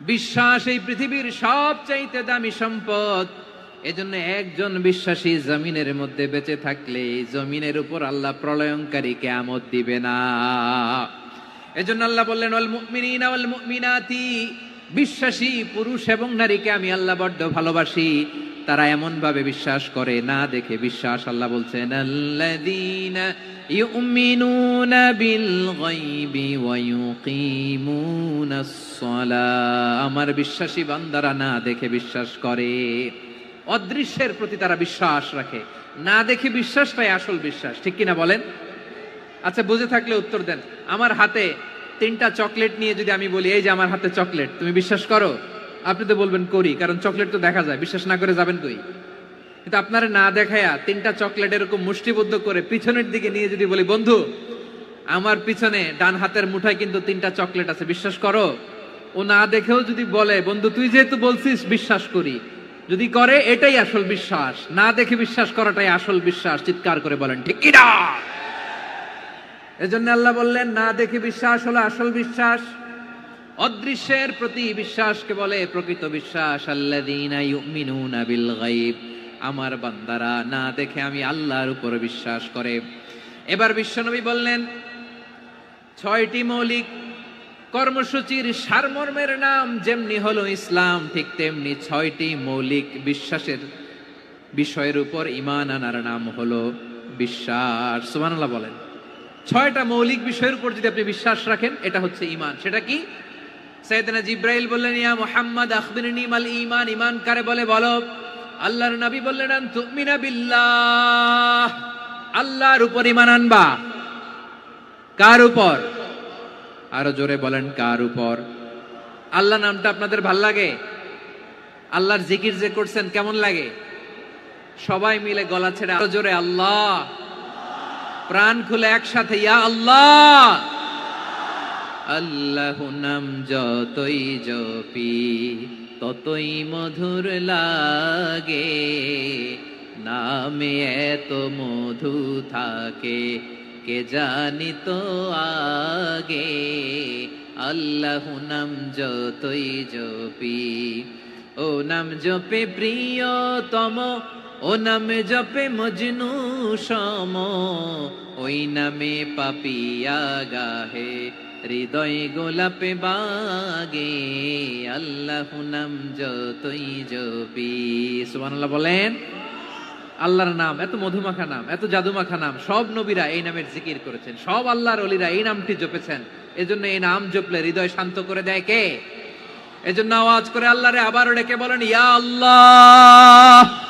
বিশ্বাস এই পৃথিবীর সবচাইতে দামি সম্পদ। এজন্য একজন বিশ্বাসী জমিনের মধ্যে বেঁচে থাকলে জমিনের উপর আল্লাহ প্রলয়ঙ্কারী কেয়ামত দিবে না। এজন্য আল্লাহ বললেন, ওয়াল মুমিনিনা অল মুমিনাতি। বিশ্বাসী, পুরুষ এবং নারীকে আমি আল্লাহ বড্ড ভালোবাসি। তারা এমন ভাবে বিশ্বাস করে, না দেখে বিশ্বাস, আল্লাহ বলছেন, আল্লাযীনা গায়বি ওয়া ইউকিমুনাস সালাহ আমার বিশ্বাসী বান্দারা না দেখে বিশ্বাস করে। অদৃশ্যের প্রতি তারা বিশ্বাস রাখে। না দেখে বিশ্বাসটাই আসল বিশ্বাস। ঠিক কিনা বলেন? আচ্ছা বুঝে থাকলে উত্তর দেন। আমার হাতে তিনটা চকলেট নিয়ে যদি আমি বলি, এই যে আমার হাতে চকলেট, তুমি বিশ্বাস করো? আপনি তো বলবেন, করি, কারণ চকলেট তো দেখা যায়। বিশ্বাস না করে যাবেন কই? কিন্তু আপনারা না দেখায়া তিনটা চকলেট এরকম মুষ্টিবদ্ধ করে পিছনের দিকে নিয়ে যদি বলি, বন্ধু, আমার পিছনে ডান হাতের মুঠায় কিন্তু তিনটা চকলেট আছে, বিশ্বাস করো? ও না দেখেও যদি বলে, বন্ধু, তুই যেহেতু বলছিস, বিশ্বাস করি। যদি করে, এটাই আসল বিশ্বাস। না দেখে বিশ্বাস করাটাই আসল বিশ্বাস, চিৎকার করে বলেন, ঠিক এজন্য আল্লাহ বললেন, না দেখে বিশ্বাস হলো আসল বিশ্বাস। অদৃশ্যের প্রতি বিশ্বাসকে বলে প্রকৃত বিশ্বাস। গায়ব। আমার বান্দারা, না দেখে আমি আল্লাহর উপর বিশ্বাস করে। এবার বিশ্বনবী বললেন, ছয়টি মৌলিক কর্মসূচির সারমর্মের নাম যেমনি হলো ইসলাম, ঠিক তেমনি ছয়টি মৌলিক বিশ্বাসের বিষয়ের উপর ইমান আনার নাম হলো বিশ্বাস। সুবহানাল্লাহ বলেন, ছয়টা মৌলিক বিষয়ের উপর যদি আপনি বিশ্বাস রাখেন, এটা হচ্ছে ইমান সেটা কি? সৈয়দনা জিব্রাইল বললেন, ইয়া মুহাম্মদ, আখবিরনি মাল ইমান ইমান কারে বলে? বলো। আল্লাহর নবী বললেন তুমিনা বিল্লাহ। আল্লাহর উপর ঈমান আনবা। কার উপর? আরও জোরে বলেন, কার উপর? আল্লাহ নামটা আপনাদের ভালো লাগে? আল্লাহর জিকির যে করছেন, কেমন লাগে? সবাই মিলে গলা ছেড়ে আরও জোরে, আল্লাহ। প্রাণ খুলে একসাথে, ইয়া আল্লাহ। আল্লাহ নাম যতই জপি ততই মধুর লাগে। নামে এত মধু থাকে, কে জানি তো আগে। আল্লাহ নাম যতই জপি, ও নাম জপে প্রিয়তম, ও নামে জপে মজনু সম। ওই নামে পাপিয়া গাহে, হৃদয় গোলাপে বাগে। আল্লাহ নাম যতই জপি, সুবহানাল্লাহ বলেন, আল্লাহর নাম, এত মধুমাখা নাম, এত জাদুমাখা নাম, সব নবীরা এই নামের জিকির করেছেন। সব আল্লাহর অলিরা এই নামটি জপেছেন। এজন্য এই নাম জপলে হৃদয় শান্ত করে দেয় কে? এজন্য আওয়াজ করে আল্লাহরে আবারও ডেকে বলেন, ইয়া আল্লাহ!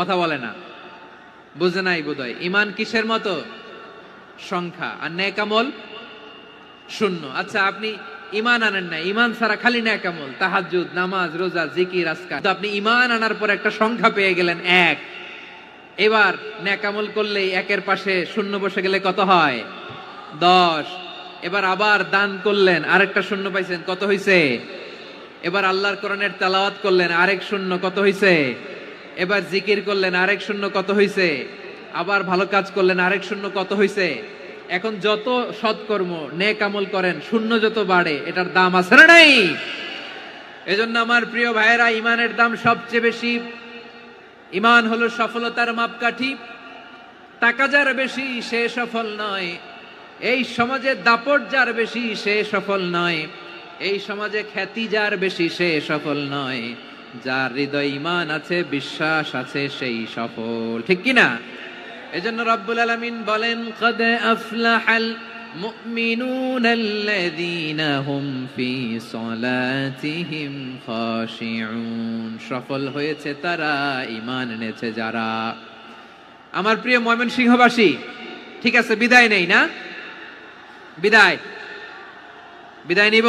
কথা বলে না। বুঝে নাই বোধহয়। ইমান কিসের মতো? সংখ্যা। আর ন্যাক আমল শূন্য। আচ্ছা আপনি ইমান আনেন না ইমান ছাড়া খালি ন্যাক আমল তাহাজ্জুদ, নামাজ, রোজা, জিকির, আজকার। তো আপনি ইমান আনার পর একটা সংখ্যা পেয়ে গেলেন এক। এবার ন্যাক আমল করলেই একের পাশে শূন্য বসে গেলে কত হয়? দশ। এবার আবার দান করলেন। আরেকটা শূন্য পাইছেন। কত হইছে? এবার আল্লাহর কোরআনের তেলাওয়াত করলেন। আরেক শূন্য কত হইছে? এবার জিকির করলেন, আরেক শূন্য কত হইছে? আবার ভালো কাজ করলেন, আরেক শূন্য কত হইছে? এখন যত সৎকর্ম, নেক আমল করেন, শূন্য যত বাড়ে, এটার দাম আছে না নাই? এজন্য আমার প্রিয় ভাইয়েরা, ইমানের দাম সবচেয়ে বেশি। ইমান হলো সফলতার মাপকাঠি। টাকা যার বেশি, সে সফল নয়। এই সমাজে দাপট যার বেশি, সে সফল নয়। এই সমাজে খ্যাতি যার বেশি, সে সফল নয়। যার হৃদয় ইমান আছে, বিশ্বাস আছে, সেই সফল। ঠিক কি না এজন্য রব্বুল আলামিন বলেন, কদ আফলাহাল মুমিনুন আল্লাযীনা হুম ফি সলাতিহিম খাশিউন। সফল হয়েছে তারা, ঈমান এনেছে যারা। আমার প্রিয় ময়মনসিংহবাসী, ঠিক আছে, বিদায় নেই না? বিদায়। বিদায় নিব?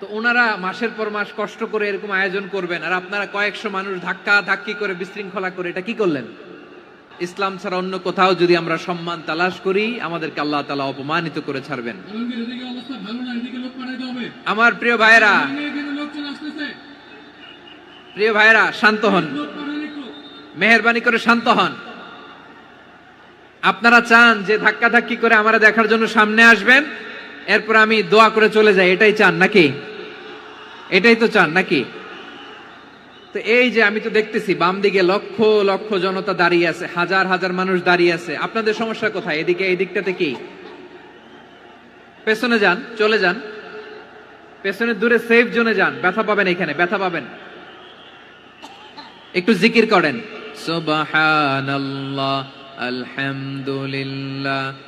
তো ওনারা মাসের পর মাস কষ্ট করে এরকম আয়োজন করবেন। আর আপনারা কয়েকশো মানুষ ধাক্কা ধাক্কি করে বিশৃঙ্খলা করে এটা কি করলেন? ইসলাম ছাড়া অন্য কোথাও যদি আমরা সম্মান তালাশ করি আমাদেরকে আল্লাহ তালা অপমানিত করে ছাড়বেন। আমার প্রিয় আসতেছে। প্রিয় ভাইয়েরা শান্ত হন। মেহরবানি করে শান্ত হন। আপনারা চান যে ধাক্কা ধাক্কি করে আমরা দেখার জন্য সামনে আসবেন এরপর আমি দোয়া করে চলে যাই এটাই চান নাকি? এটাই তো চান নাকি? তো এই যে আমি তো দেখতেছি, বাম দিকে লক্ষ লক্ষ জনতা দাঁড়িয়ে আছে, হাজার হাজার মানুষ দাঁড়িয়ে আছে। আপনাদের সমস্যা কোথায়? এদিকে, এই দিকটাতে কি? পেছনে যান, চলে যান। পেছনে দূরে সেফ জোনে যান। ব্যথা পাবেন এখানে, ব্যথা পাবেন। একটু জিকির করেন। সুবহানাল্লাহ, আলহামদুলিল্লাহ।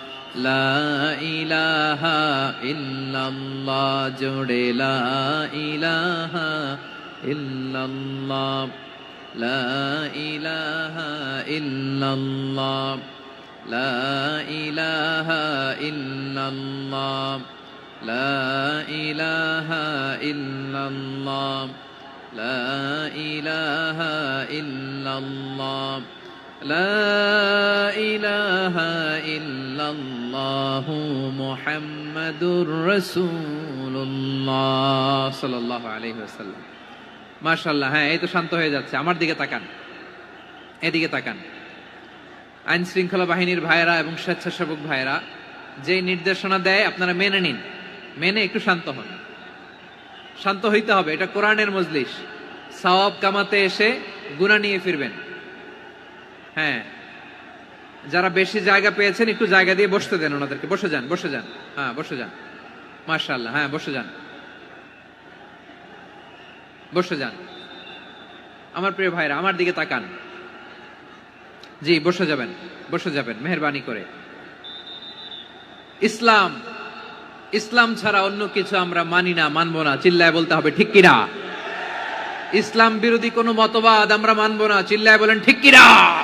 لا إله إلا الله. جوڑے لا إله إلا الله. لا إله إلا الله. لا إله إلا الله. لا إله إلا الله. لا إله إلا الله. لا إله إلا الله. الله محمد رسول الله صلى الله عليه وسلم মাশাআল্লাহ হ্যাঁ এই তো শান্ত হয়ে যাচ্ছে আমার দিকে তাকান এদিকে তাকান আইন শৃঙ্খলা বাহিনীর ভাইয়েরা এবং স্বেচ্ছাসেবক ভাইয়েরা যে নির্দেশনা দেয় আপনারা মেনে নিন মেনে একটু শান্ত হন শান্ত হইতে হবে এটা কোরআনের মজলিস সওয়াব কামাতে এসে গুণা নিয়ে ফিরবেন হ্যাঁ যারা বেশি জায়গা পেয়েছেন, একটু জায়গা দিয়ে বসতে দেন ওনাদেরকে। বসে যান বসে যান। হ্যাঁ বসে যান। মার্শাল্লাহ হ্যাঁ বসে যান। বসে যান। আমার প্রিয় ভাইরা, আমার দিকে তাকান। জি, বসে যাবেন বসে যাবেন, মেহরবানি করে। ইসলাম ইসলাম ছাড়া অন্য কিছু আমরা মানি না, মানবো না, চিল্লায় বলতে হবে, ঠিক কিনা? ইসলাম বিরোধী কোনো মতবাদ আমরা মানবো না, চিল্লায় বলেন, ঠিক কিনা?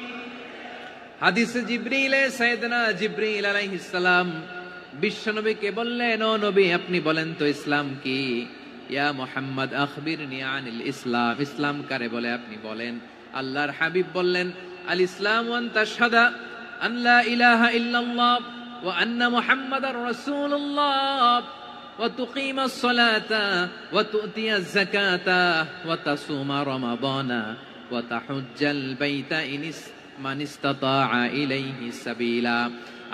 হাদিসে জিব্রিলে সাইদনা জিব্রিল আলাইহিসসালাম বিশ্বনবীকে বললেন, ও নবী, আপনি বলেন তো ইসলাম কি? ইয়া মোহাম্মদ আখবির আনিল ইসলাম। ইসলাম কারে বলে আপনি বলেন? আল্লাহর হাবিব বললেন, আল ইসলাম ওয়ান তাশহাদা আন লা ইলাহা ইল্লাল্লাহ ওয়া আন্না মুহাম্মাদার রাসূলুল্লাহ ওয়া তুকিমাস সালাতা ওয়া তুতিয়াজ যাকাতা ওয়া তাসুমা রমাদানা ওয়া তাহুজ্জাল বাইতা ইনিস্তা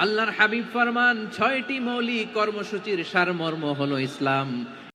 আল্লাহর হাবিব ফরমান ছয়টি মৌলিক কর্মসূচির সারমর্ম হলো ইসলাম।